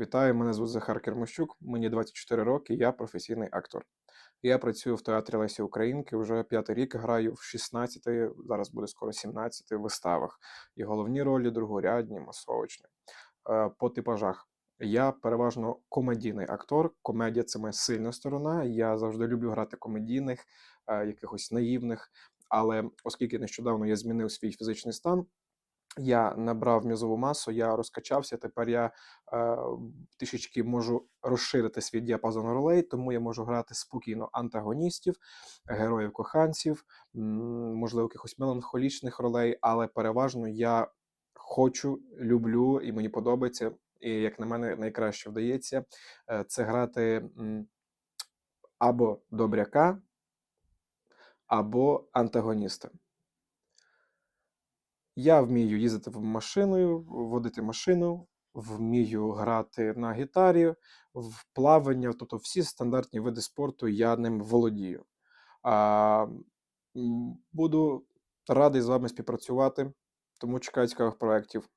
Вітаю, мене звуть Захар Кермощук, мені 24 роки, я професійний актор. Я працюю в театрі Лесі Українки вже п'ятий рік, граю в 16, зараз буде скоро 17 виставах. І головні ролі другорядні, масовочні. Е, По типажах. Я переважно комедійний актор. Комедія це моя сильна сторона. Я завжди люблю грати комедійних, е, якихось наївних. Але оскільки нещодавно я змінив свій фізичний стан, я набрав м'язову масу, я розкачався. Тепер я е, трішечки можу розширити свій діапазон ролей, тому я можу грати спокійно антагоністів, героїв коханців, можливо, якихось меланхолічних ролей, але переважно я хочу, люблю і мені подобається. І як на мене, найкраще вдається е, це грати або добряка, або антагоніста. Я вмію їздити машиною, водити машину, вмію грати на гітарі, в плавання, тобто всі стандартні види спорту я ним володію. А, буду радий з вами співпрацювати, тому чекаю цікавих проєктів.